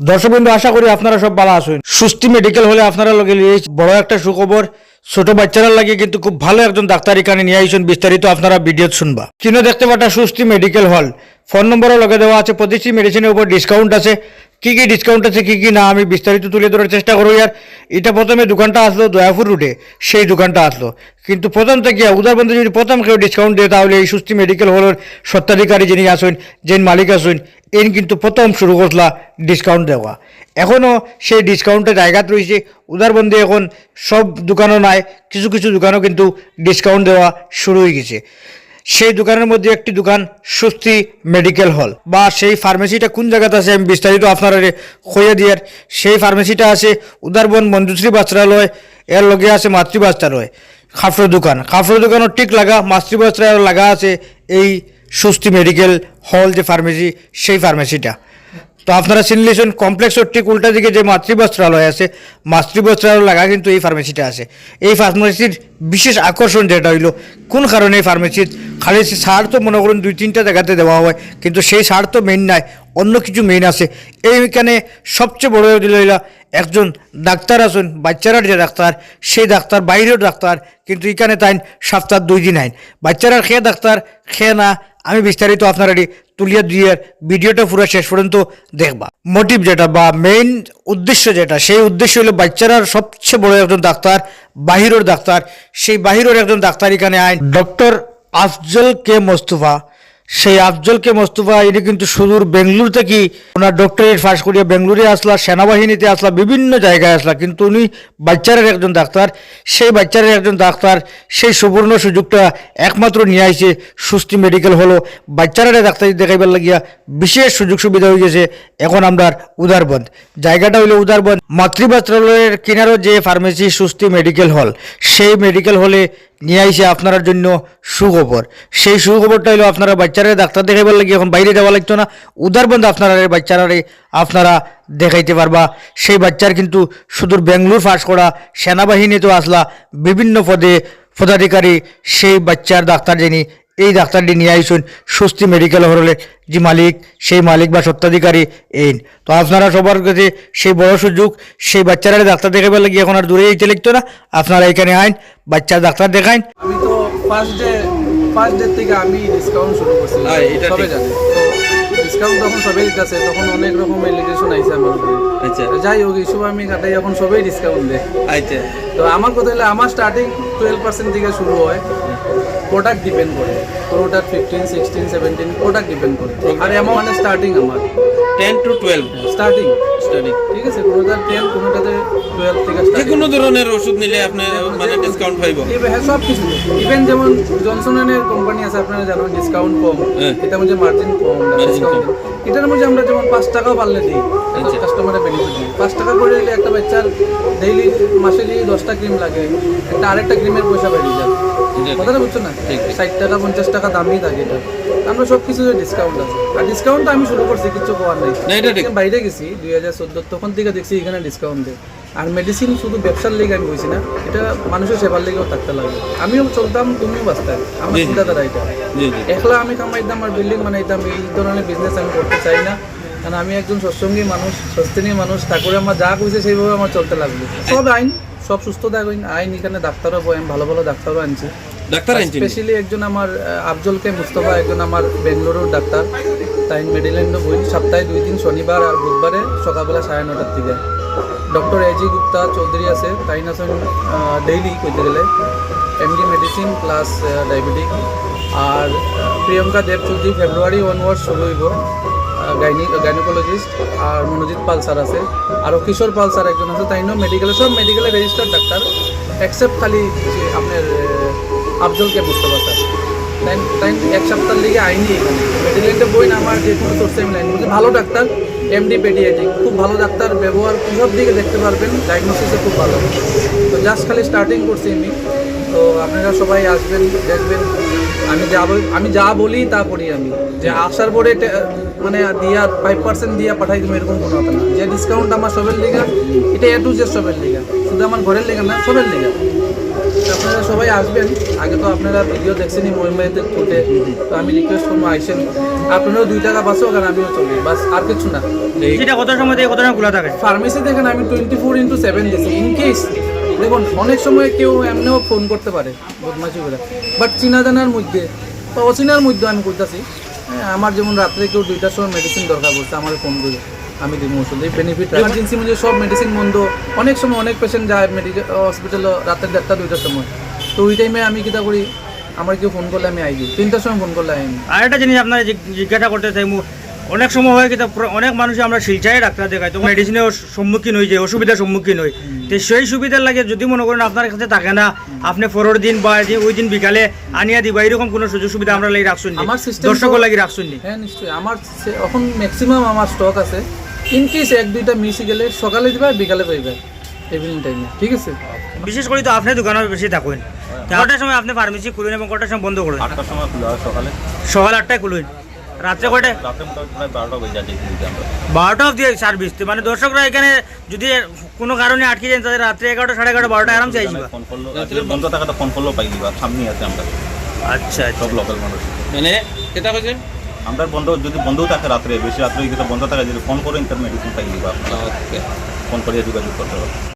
দর্শকবৃন্দ, আশা করি আপনারা সব ভালো আছেন। সুস্থি মেডিকেল হলে আপনারা লগে বড় একটা সুখবর, ছোট বাচ্চারা লাগে কিন্তু খুব ভালো একজন ডাক্তার এখানে নিয়ে আইসেন, বিস্তারিত আপনারা ভিডিও শুনবা। কিনো দেখতে পাটা সুস্থি মেডিকেল হল ফোন নম্বরও লগে দেওয়া আছে, প্রতিটি মেডিসিনের উপর ডিসকাউন্ট আছে। কি কি ডিসকাউন্ট আছে, কি কি না, আমি বিস্তারিত তুলে ধরার চেষ্টা করব আর এটা প্রথমে দোকানটা আসলো দয়াপুর রুটে সেই দোকানটা আসলো। কিন্তু প্রথম থেকে উদারবন্ধে যদি প্রথম কেউ ডিসকাউন্ট দেয়, তাহলে এই সুস্থি মেডিকেল হলের সত্ত্বাধিকারী যিনি আসুন যিনি মালিক আসেন এন কিন্তু প্রথম শুরু করলা ডিসকাউন্ট দেওয়া। এখনও সেই ডিসকাউন্টের জায়গাত রয়েছে। উদারবন্দি এখন সব দোকানও নাই, কিছু কিছু দোকানও কিন্তু ডিসকাউন্ট দেওয়া শুরু হয়ে গেছে। সেই দোকানের মধ্যে একটি দোকান সুস্থি মেডিকেল হল। বা সেই ফার্মেসিটা কোন জায়গাতে আছে আমি বিস্তারিত আপনারা হইয়ে দিয়ার। সেই ফার্মেসিটা আছে উদারবন মঞ্জুশ্রী বস্ত্রালয়, এর লগে আছে মাতৃ বস্ত্রালয় খাফড়ো দোকান। খাফড়ো দোকানও ঠিক লাগা মাতৃ বস্ত্রালয় লাগা আছে এই সুস্থি মেডিকেল হল যে ফার্মেসি সেই ফার্মেসিটা তো আপনারা চিনলেছেন কমপ্লেক্সের ঠিক উল্টা দিকে যে মাতৃবস্ত্রালয় আছে, মাতৃবস্ত্রালয় লাগা কিন্তু এই ফার্মেসিটা আছে। এই ফার্মেসির বিশেষ আকর্ষণ যেটা হইল, কোন কারণে এই ফার্মেসির খালি সার তো মনে করুন দুই, তিনটা জায়গাতে দেওয়া হয়, কিন্তু সেই সার তো মেইন নাই, অন্য কিছু মেইন আছে। এইখানে সবচেয়ে বড় হইলা একজন ডাক্তার আছেন, বাচ্চারার যে ডাক্তার সেই ডাক্তার, বাইরের ডাক্তার, কিন্তু এখানে তাই সপ্তাহ দুই দিন আইন। বাচ্চারার খেয়ে ডাক্তার, খেয়ে না আমি বিস্তারিত আপনার এটি তুলিয়া দিয়ে ভিডিওটা পুরো শেষ পর্যন্ত দেখবা। মোটিভ যেটা বা মেইন উদ্দেশ্য যেটা, সেই উদ্দেশ্য হলো বাচ্চারার সবচেয়ে বড় একজন ডাক্তার, বাহিরের ডাক্তার। সেই বাহিরের একজন ডাক্তার এখানে আইন ডক্টর আফজল কে মোস্তফা সেই আফজল কে মোস্তফা ইনি কিন্তু সুদূর বেঙ্গলুর থেকে ওনার ডক্টরেট পাস করিয়া বেঙ্গলুরে আসলা, সেনাবাহিনীতে আসলা, বিভিন্ন জায়গায় আসলা। কিন্তু উনি বাচ্চারের একজন ডাক্তার, সেই বাচ্চারের একজন ডাক্তার, সেই সুবর্ণ সুযোগটা একমাত্র নিয়ে আইছে সুস্থি মেডিকেল হলো। বাচ্চারা ডাক্তার দেখাইবার লাগিয়া বিশেষ সুযোগ সুবিধা হয়ে গেছে এখন আমরা উদারবন্ধ জায়গাটা হইল উদারবন্ধ মাতৃবাস্ত্রালয়ের কিনারও যে ফার্মেসি সুস্থি মেডিকেল হল সেই মেডিকেল হলে নিয়ে আইসে আপনার জন্য সুখবর। সেই সুখবরটা হলো আপনারা বাচ্চারা ডাক্তার দেখাইবার লাগে, এখন বাইরে যাওয়া লাগতো না। উদার উদারবন্ধ আপনারা বাচ্চারা আপনারা দেখাইতে পারবা। সেই বাচ্চার কিন্তু সুদূর বেঙ্গলুর ফাঁস করা, সেনাবাহিনীতেও আসলা, বিভিন্ন পদে পদাধিকারী সেই বাচ্চার ডাক্তার যিনি এই ডাক্তারটি নিয়ে আইসুন স্বস্তি মেডিকেল হলে যে মালিক সেই মালিক বা সত্ত্বাধিকারী এইন তো আপনারা সবার কাছে সেই বড় সুযোগ সেই বাচ্চারা ডাক্তার দেখাবার লাগে এখন আর দূরে যেতে লিখতো না? আপনারা এখানে আইন বাচ্চার ডাক্তার দেখাইন। আমি তো ফার্স্ট ডে ফার্স্ট ডে থেকে আমি ডিসকাউন্ট শুরু করছি। হ্যাঁ। জানে। ডিসকাউন্ট যখন সবাই দিতেছে তখন অনেক রকম এলিগেশন আইছে আমার আচ্ছা। যাই হোক এইসব আমি কাটাই এখন সবাই ডিসকাউন্ট দেয়। আচ্ছা। তো আমার কথা হলে আমার স্টার্টিং টুয়েলভ পার্সেন্ট থেকে শুরু হয়। প্রোডাক্ট ডিপেন্ড করে। কোনোটার fifteen sixteen seventeen product depend করে। আর অ্যামাউন্ট স্টার্টিং আমার। টেন টু টুয়েলভ স্টার্টিং ঠিক আছে টেন কোনোটাতে টুয়েলভ থেকে যে কোনো ধরনের ওষুধ নিলে আপনি মানে ডিসকাউন্ট পাইব। ইভেন হ্যাঁ সব কিছু। ইভেন যেমন জনসন এর কোম্পানি আছে আপনারা জানেন ডিসকাউন্ট কম। হ্যাঁ। মধ্যে মার্জিন কম ডিসকাউন্ট এটার মধ্যে আমরা যেমন পাঁচ টাকাও পারলে দিই আচ্ছা। কাস্টমারের বেনিফিট দিই পাঁচ টাকা করে দিলে একটা বাচ্চার ডেইলি মাসে যদি দশটা ক্রিম লাগে একটা আরেকটা ক্রিমের পয়সা বেরিয়ে এটা ঠিক। কথাটা বুঝছ না। ষাট টাকা পঞ্চাশ টাকা দামই থাকে এটা। আমরা সব কিছু ডিসকাউন্ট আছে। আর ডিসকাউন্ট আমি শুরু করছি কিছু নেই। বাইরে গেছি দুই হাজার চোদ্দ তখন থেকে দেখছি এখানে ডিসকাউন্ট দেয়। আর মেডিসিন শুধু ব্যবসার লেগে আমি বলছি না এটা মানুষের সেবার লেগেও থাকতে লাগবে আমিও চলতাম তুমিও আমার। চিন্তাধারা এটা। একলা আমি কামাইতাম আর বিল্ডিং বানাইতাম এই ধরনের বিজনেস আমি করতে চাই না। কারণ আমি একজন সৎসঙ্গী মানুষ সস্তিনী মানুষ ঠাকুরে আমার যা কইছে সেইভাবে আমার চলতে লাগবে। সব আইন সব সুস্থ থাকবেন আইন এখানে ডাক্তারও আমি ভালো ভালো ডাক্তারও আনছি। ডাক্তার স্পেশালি একজন আমার আহ, আফজলকে মুস্তফা একজন আমার বেঙ্গালুরুর ডাক্তার। তাই মেডিল্যান্ডও বই সপ্তাহে দুই দিন শনিবার আর বুধবারে সকালবেলা সাড়ে নটার থেকে ডক্টর এজি গুপ্তা চৌধুরী আছে। তাই আছেন ডেইলি করতে গেলে। এমডি মেডিসিন প্লাস ডায়াবেটিক আর প্রিয়ঙ্কা দেব চৌধুরী ফেব্রুয়ারি ওয়ার্ড শুরু হইব। গাইনিক গাইনোকোলজিস্ট আর মনোজিৎ পাল স্যার আছে। আরও কিশোর পাল স্যার একজন আছে। তাই মেডিকেলে সব মেডিকেলে রেজিস্টার্ড ডাক্তার। অ্যাকসেপ্ট খালি আপনার আফজলকে মুস্তফা স্যার তাই এক সপ্তাহ লিগে আইনি এখানে। মেডিকেলটা বই আমার যে কোনো সোর্সে আমি লাইন বলছি ভালো ডাক্তার এমডি পেডিয়াটিক খুব ভালো ডাক্তার, ব্যবহার সব দিকে দেখতে পারবেন। ডায়াগনোসিসে খুব ভালো। তো জাস্ট খালি স্টার্টিং করছি আমি। তো আপনারা সবাই আসবেন, দেখবেন। আমি যা আমি যা বলি তা করি আমি। যে আসার পরে মানে দিয়া ফাইভ পার্সেন্ট দিয়া পাঠাই তুমি এরকম কোনো কথা না। যে ডিসকাউন্ট আমার সবের লিগা, এটা এ টু জেড সবের লিগা। শুধু আমার ঘরের লিগা না, সবের লিগা। আপনারা সবাই আসবেন। আগে তো আপনারা ভিডিও দেখছেনই মহিমাইতে ফুটে তো আমি রিকোয়েস্ট করব আইসেন। আপনারাও দুই টাকা বাঁচো আর আমিও চলি। বাস আর কিছু না। সেটা কত সময় থেকে কত সময় খোলা থাকে? ফার্মেসি দেখেন আমি টোয়েন্টি ফোর ইন্টু সেভেন দিয়েছি। ইন কেস দেখুন অনেক সময় কেউ এমনিও ফোন করতে পারে বদমাশি করে। বাট চিনা জানার মধ্যে বা অচিনার মধ্যে আমি করতেছি হ্যাঁ আমার যেমন রাত্রে কেউ দুইটার সময় মেডিসিন দরকার পড়ছে আমার ফোন করে। আমি দিব ওষুধ। এই বেনিফিট এমার্জেন্সি মধ্যে সব মেডিসিন বন্ধ অনেক সময় অনেক পেশেন্ট যায় মেডিকেল হসপিটালে রাতের দেড়টা দুইটার সময়। তো ওই টাইমে আমি কিতা করি? আমার কেউ ফোন করলে আমি আই দিই তিনটার সময় ফোন করলে আমি আর একটা জিনিস আপনার জিজ্ঞাসা করতে চাই অনেক সময় হয় কিন্তু অনেক মানুষ আমরা শিলচায় ডাক্তার দেখাই তো মেডিসিনের সম্মুখীন হয়ে যায় অসুবিধার সম্মুখীন হই। তো সেই সুবিধার লাগে যদি মনে করেন আপনার কাছে থাকে না আপনি পরের দিন বা ওই দিন বিকালে আনিয়া দিবা এরকম কোনো সুযোগ সুবিধা আমরা লাগি রাখছুন দর্শকের তো- লাগি রাখছুন হ্যাঁ নিশ্চয়ই। আমার এখন ম্যাক্সিমাম আমার স্টক আছে। ইন কেস এক দুইটা মিস গেলে সকালে দিবা বিকালে পাইবে ইভিনিং টাইমে ঠিক আছে? বিশেষ করে তো আপনি দোকানে বেশি থাকুন। কটার সময় আপনি ফার্মেসি খুলুন এবং কটার সময় বন্ধ করুন। আটটার সময় খোলা হয় সকালে। সকাল আটটায় খুলুন। রাত্রে মোটামুটি বারোটা বারোটা অব্দি সার্ভিস মানে দর্শকরা এখানে যদি কোনো কারণে আটকে যান তাদের রাত্রে এগারোটা সাড়ে এগারোটা বারোটা আরামসে আইসবা ফোন করল আসলে বন্ধ থাকাটা ফোন করলেও পাই দিবা। সামনে আছে আমরা। আচ্ছা সব লোকাল মানুষ। মানে কেটা কৈছে আমরা বন্ধ যদি বন্ধ থাকে রাত্রে বেশি রাত্রে বন্ধ থাকে যদি ফোন করেন তার মেডিসিন পাই ফোন করে যোগাযোগ করতে হবে